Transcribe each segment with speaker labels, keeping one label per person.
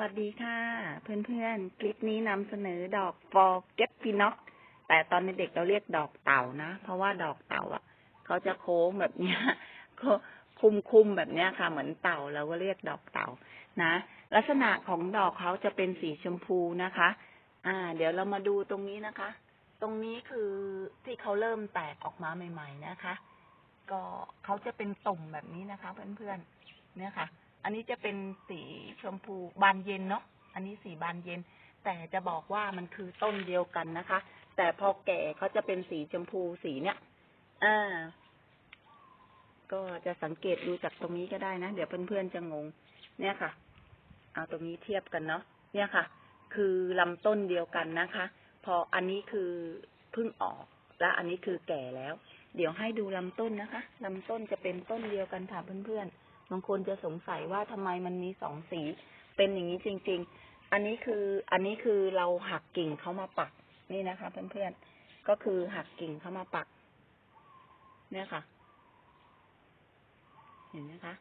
Speaker 1: วัสดีค่ะ เพื่อนๆ คลิปนี้นำเสนอดอกฟอร์เก็ตพีน็อกแต่ตอนเด็กเราเรียกดอกเต่านะ เพราะว่าดอกเต่าอะเขาจะโค้งแบบเนี้ยก็คุมๆแบบเนี้ยค่ะ เหมือนเต่าเราก็เรียกดอกเต่านะ ลักษณะของดอกเขาจะเป็นสีชมพูนะคะ อ่า เดี๋ยวเรามาดูตรงนี้นะคะ ตรงนี้คือที่เขาเริ่มแตกออกมาใหม่ ๆ นะคะ ก็เขาจะเป็นตุ่มแบบนี้นะคะ เพื่อนๆเนี่ยค่ะ อันนี้จะเป็นสีชมพูบานเย็นเนาะ อันนี้สีบานเย็น แต่จะบอกว่ามันคือต้นเดียวกันนะคะ แต่พอแก่เขาจะเป็นสีชมพูสีเนี้ยอ่า ก็จะสังเกตดูจากตรงนี้ก็ได้นะ เดี๋ยวเพื่อนๆจะงง เนี่ยค่ะ เอาตรงนี้เทียบกันเนาะ เนี่ยค่ะ คือลำต้นเดียวกันนะคะ พออันนี้คือเพิ่งออก และอันนี้คือแก่แล้ว เดี๋ยวให้ดูลำต้นนะคะลำต้นจะเป็นต้นเดียวกันค่ะเพื่อนๆ บางคนจะสงสัยว่าทำไมมันมีสองสี เป็นอย่างนี้จริง ๆ อันนี้คืออันนี้คือเราหักกิ่งเขามาปักนี่นะคะ เพื่อนๆ ก็คือหักกิ่งเขามาปัก เนี่ยค่ะ เห็นไหมคะ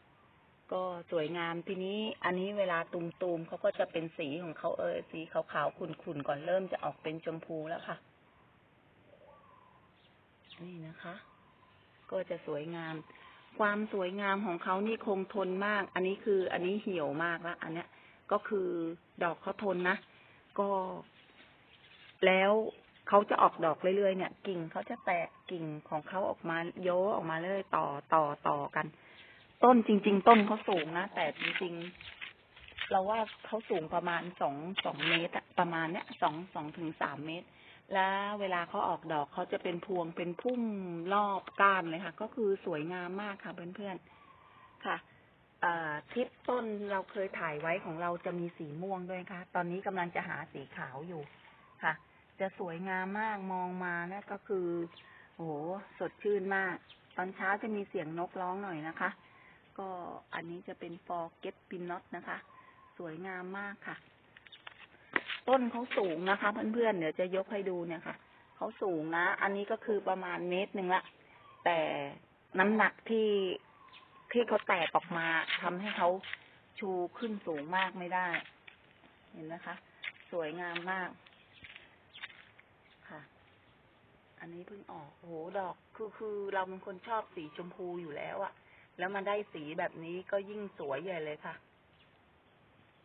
Speaker 1: ก็สวยงามทีนี้ อันนี้เวลาตูมๆเขาก็จะเป็นสีของเขาเออสีขาวๆขุ่นๆก่อนเริ่มจะออกเป็นชมพูแล้วค่ะ นี่นะคะ ก็จะสวยงาม ความสวยงามของเขานี่คงทนมาก อันนี้คือ อันนี้เหี่ยวมากแล้วอันเนี้ย ก็คือดอกเขาทนนะ ก็ แล้วเขาจะออกดอกเรื่อยๆเนี่ย กิ่งเขาจะแตกกิ่งของเขาออกมาโยออกมาเรื่อยต่อต่อต่อกัน ต้นจริง ๆ ต้นเขาสูงนะแต่จริงๆ เราว่าเขาสูงประมาณสองสองเมตรอะประมาณเนี้ยสองสองถึงสามเมตร แล้วเวลาเขาออกดอกเขาจะเป็นพวงเป็นพุ่มรอบก้านเลยค่ะ ก็คือสวยงามมากค่ะเพื่อนๆค่ะทิปต้นเราเคยถ่ายไว้ของเราจะมีสีม่วงด้วยค่ะ ตอนนี้กำลังจะหาสีขาวอยู่ค่ะ จะสวยงามมากมองมานะก็คือโอ้โหสดชื่นมาก ตอนเช้าจะมีเสียงนกร้องหน่อยนะคะ ก็อันนี้จะเป็นฟอร์เก็ตปินน็อตนะคะ สวยงามมากค่ะ ต้นเขาสูงนะคะ เพื่อนๆเดี๋ยวจะยกให้ดูเนี่ยค่ะเขาสูงนะ อันนี้ก็คือประมาณเมตรหนึ่งละแต่น้ำหนักที่ที่เขาแตกออกมาทำให้เขาชูขึ้นสูงมากไม่ได้ เห็นนะคะ สวยงามมาก ค่ะ อันนี้เพิ่งออกโอ้โหดอกคือคือเราเป็นคนชอบสีชมพูอยู่แล้วอะแล้วมาได้สีแบบนี้ก็ยิ่งสวยใหญ่เลยค่ะ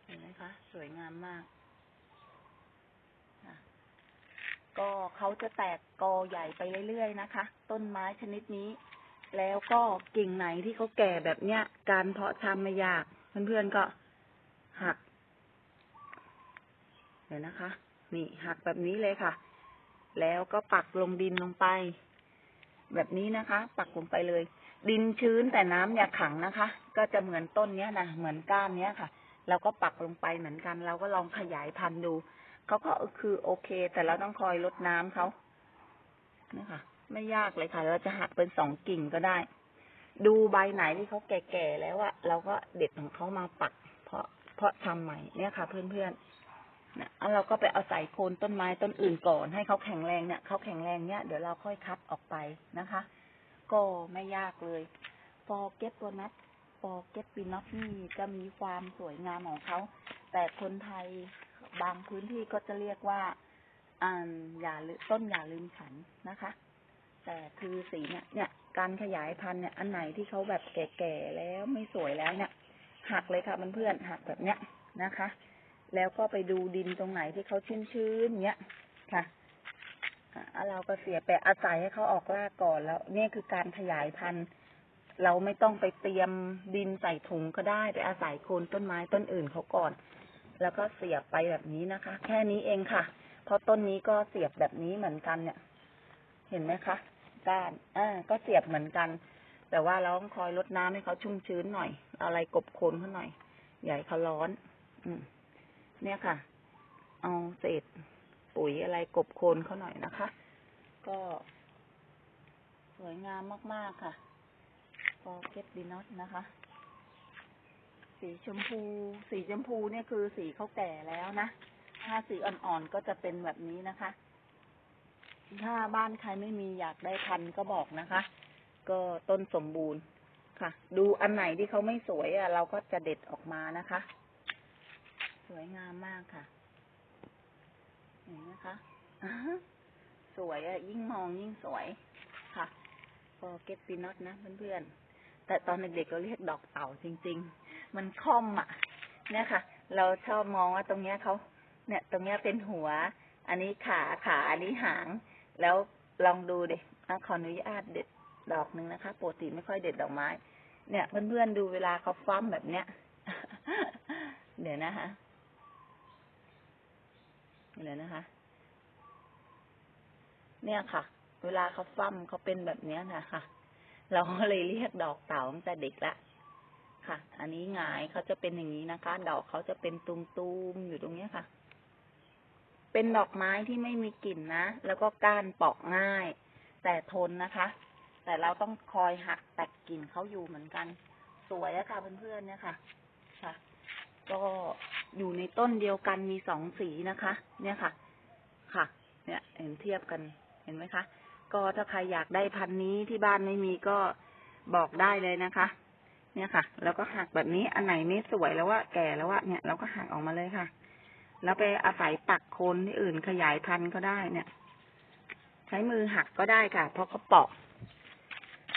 Speaker 1: เห็นไหมคะ สวยงามมาก ก็เขาจะแตกกอใหญ่ไปเรื่อยๆนะคะ ต้นไม้ชนิดนี้ แล้วก็กิ่งไหนที่เขาแก่แบบเนี้ย การเพาะชำไม่ยาก เพื่อนๆก็หัก เดี๋ยวนะคะ นี่หักแบบนี้เลยค่ะ แล้วก็ปักลงดินลงไป แบบนี้นะคะ ปักลงไปเลย ดินชื้นแต่น้ำอย่าขังนะคะ ก็จะเหมือนต้นเนี้ยนะเหมือนก้านเนี้ยค่ะเราก็ปักลงไปเหมือนกัน เราก็ลองขยายพันธุ์ดู เขาก็คือโอเค แต่เราต้องคอยลดน้ำเขานี่ค่ะไม่ยากเลยค่ะ เราจะหักเป็นสองกิ่งก็ได้ ดูใบไหนที่เขาแก่ๆแล้วอะเราก็เด็ดของเขามาปัก เพราะเพราะทำใหม่เนี่ยค่ะ เพื่อนๆนะเราก็ไปเอาใส่โคนต้นไม้ต้นอื่นก่อน ให้เขาแข็งแรงเนี่ยเขาแข็งแรงเนี่ยเดี๋ยวเราค่อยคัดออกไปนะคะ ก็ไม่ยากเลยฟอเก็ตตัวนัทฟอเก็ตปีน็อตนี่จะมีความสวยงามของเขา แต่คนไทย บางพื้นที่ก็จะเรียกว่าอ่าอย่าลืต้นอย่าลืมฉันนะคะ แต่คือสีเนี่ยเนี่ยการขยายพันธุ์เนี่ย อันไหนที่เขาแบบแก่ๆแล้วไม่สวยแล้วเนี่ยหักเลยค่ะเพื่อนๆหักแบบเนี้ยนะคะ แล้วก็ไปดูดินตรงไหนที่เขาชื้นๆเนี้ยค่ะอ่าเราก็เสียไปอาศัยให้เขาออกรากก่อนแล้วนี่คือการขยายพันธุ์ เราไม่ต้องไปเตรียมดินใส่ถุงก็ได้ไปอาศัยโคนต้นไม้ต้นอื่นเขาก่อน แล้วก็เสียบไปแบบนี้นะคะ แค่นี้เองค่ะ เพราะต้นนี้ก็เสียบแบบนี้เหมือนกันเนี่ย เห็นไหมคะก้านอ่าก็เสียบเหมือนกัน แต่ว่าเราต้องคอยลดน้ำให้เขาชุ่มชื้นหน่อย อะไรกบโคนเขาหน่อย ใหญ่เขาร้อน อืม เนี่ยค่ะ เอาเศษปุ๋ยอะไรกบโคนเขาหน่อยนะคะ ก็ สวยงามมาก ๆ ค่ะฟอเก็ตดีนอตนะคะ สีชมพู สีชมพูเนี่ยคือสีเขาแก่แล้วนะ ถ้าสีอ่อนๆก็จะเป็นแบบนี้นะคะ ถ้าบ้านใครไม่มีอยากได้พันก็บอกนะคะ ก็ต้นสมบูรณ์ค่ะ ดูอันไหนที่เขาไม่สวยอะ เราก็จะเด็ดออกมานะคะ สวยงามมากค่ะเห็นไหมคะสวยอะยิ่งมองยิ่งสวยค่ะพอเก็ตปีน็อตนะเพื่อนๆแต่ตอนเด็กๆเราเรียกดอกเต่าจริง ๆ มันค่อมอะ เนี่ยค่ะ เราชอบมองว่าตรงเนี้ยเขาเนี่ย ตรงเนี้ยเป็นหัว อันนี้ขาขาอันนี้หาง แล้วลองดูดิอะขออนุญาตเด็ดดอกหนึ่งนะคะปกติไม่ค่อยเด็ดดอกไม้ เนี่ยเพื่อนๆดูเวลาเขาฟั่มแบบเนี้ย เดี๋ยวนะคะเดี๋ยวนะคะ เนี่ยค่ะ เวลาเขาฟั่มเขาเป็นแบบเนี้ยนะคะเราก็เลยเรียกดอกเต่าตั้งแต่เด็กละ ค่ะ อันนี้หงายเขาจะเป็นอย่างนี้นะคะ ดอกเขาจะเป็นตุมๆอยู่ตรงเนี้ยค่ะ เป็นดอกไม้ที่ไม่มีกลิ่นนะ แล้วก็ก้านปอกง่าย แต่ทนนะคะ แต่เราต้องคอยหักตัดกิ่งเขาอยู่เหมือนกัน สวยอะค่ะเพื่อนๆเนี่ยค่ะ ค่ะ ก็อยู่ในต้นเดียวกันมีสองสีนะคะ เนี่ยค่ะ ค่ะ เนี่ยเห็นเทียบกัน เห็นไหมคะ ก็ถ้าใครอยากได้พันนี้ที่บ้านไม่มีก็บอกได้เลยนะคะ เนี่ยค่ะ แล้วก็หักแบบนี้อันไหนไม่สวยแล้วว่าแก่แล้วว่าเนี่ยเราก็หักออกมาเลยค่ะ แล้วไปอาศัยปักโคนที่อื่นขยายพันธุ์ก็ได้เนี่ย ใช้มือหักก็ได้ค่ะ เพราะเขาเปาะ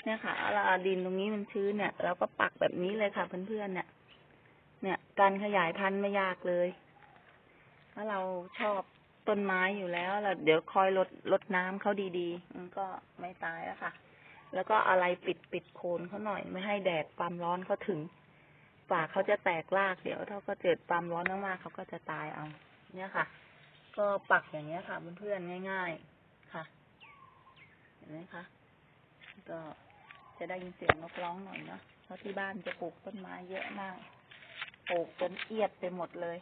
Speaker 1: เนี่ยค่ะเราเอาดินตรงนี้มันชื้นเนี่ยเราก็ปักแบบนี้เลยค่ะเพื่อนๆเนี่ย เนี่ย การขยายพันธุ์ไม่ยากเลยถ้าเราชอบต้นไม้อยู่แล้วเราเดี๋ยวคอยลดลดน้ำเขาดีๆมันก็ไม่ตายแล้วค่ะ แล้วก็อะไรปิดปิดโคนเขาหน่อย ไม่ให้แดดความร้อนเขาถึงฝากเขาจะแตกรากเดี๋ยวถ้าก็เกิดความร้อนมากๆเขาก็จะตายเอา เนี่ยค่ะ ก็ปักอย่างเงี้ยค่ะเพื่อนๆง่าย ๆ ค่ะเห็นไหมคะก็จะได้ยินเสียงนกร้องหน่อยเนาะเพราะที่บ้านจะปลูกต้นไม้เยอะมากปลูกจนเอียดไปหมดเลย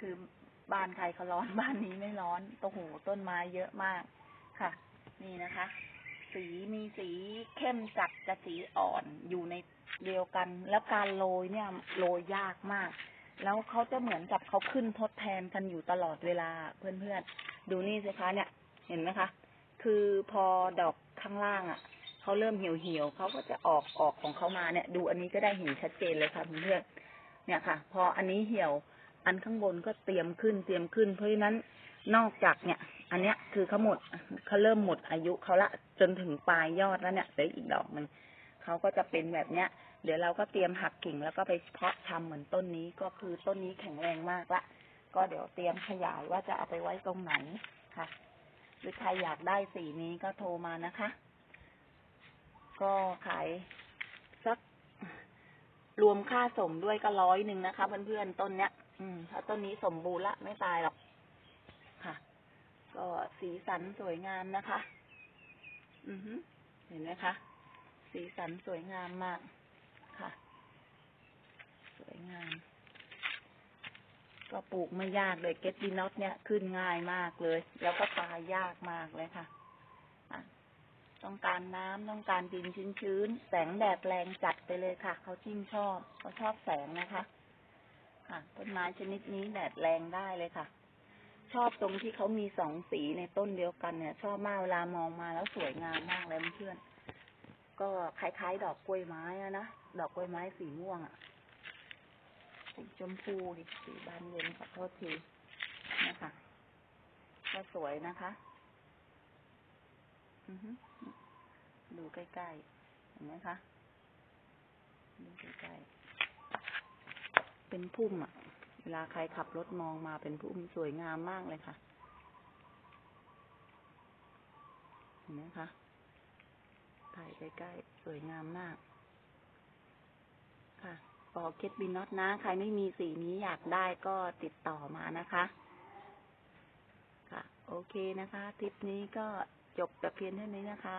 Speaker 1: คือบ้านใครเขาร้อนบ้านนี้ไม่ร้อนโอ้โหต้นไม้เยอะมากค่ะ นี่นะคะ สีมีสีเข้มจัดกับสีอ่อนอยู่ในเดียวกัน แล้วการโรยเนี่ยโรยยากมาก แล้วเขาจะเหมือนกับเขาขึ้นทดแทนกันอยู่ตลอดเวลาเพื่อนๆ ดูนี่สิคะเนี่ย เห็นไหมคะ คือพอดอกข้างล่างอะ่ะเขาเริ่มเหี่ยวเหี่ยวเขาก็จะออกออกของเขามาเนี่ย ดูอันนี้ก็ได้เห็นชัดเจนเลยค่ะเพื่อนๆเนี่ยค่ะ พออันนี้เหี่ยวอันข้างบนก็เตรียมขึ้นเตรียมขึ้น เพราะฉะนั้นนอกจากเนี่ย อันเนี้ย คือเขาหมดเขาเริ่มหมดอายุเขาละจนถึงปลายยอดแล้วเนี่ยเหลืออีกดอกหนึ่งเขาก็จะเป็นแบบเนี้ยเดี๋ยวเราก็เตรียมหักกิ่งแล้วก็ไปเพาะชำเหมือนต้นนี้ก็คือต้นนี้แข็งแรงมากละก็เดี๋ยวเตรียมขยายว่าจะเอาไปไว้ตรงไหนค่ะ หรือใครอยากได้สีนี้ก็โทรมานะคะ ก็ขายสักรวมค่าสมด้วยก็ร้อยหนึ่งนะคะเพื่อนๆต้นเนี้ย อืมถ้าต้นนี้สมบูรณ์ละไม่ตายหรอก ก็สีสันสวยงามนะคะ อือฮึเห็นไหมคะ สีสันสวยงามมากค่ะ สวยงาม ก็ปลูกไม่ยากเลยเกตดีน็อตเนี่ยขึ้นง่ายมากเลย แล้วก็ตายยากมากเลยค่ะต้องการน้ำต้องการดินชื้นๆ แสงแดดแรงจัดไปเลยค่ะ เขาจิ้งชอบเขาชอบแสงนะคะ ค่ะต้นไม้ชนิดนี้แดดแรงได้เลยค่ะ ชอบตรงที่เขามีสองสีในต้นเดียวกันเนี่ย ชอบมากเวลามองมาแล้วสวยงามมากเลยเพื่อน ก็คล้ายๆ ดอกกล้วยไม้อะนะ ดอกกล้วยไม้สีม่วงอะสีชมพูดิสีบานเย็นขอโทษทีนะคะก็สวยนะคะอือฮึดูใกล้ๆ เห็นไหมคะ ดูใกล้ๆ เป็นพุ่มอะ วลาใครขับรถมองมาเป็นพุ่มสวยงามมากเลยค่ะ เห็นไหมคะ ถ่ายใกล้ๆ สวยงามมาก ค่ะปอเคสบินน็อตนะ ใครไม่มีสีนี้อยากได้ก็ติดต่อมานะคะ ค่ะ โอเคนะคะทริปนี้ก็จบแต่เพียงเท่านี้นะคะ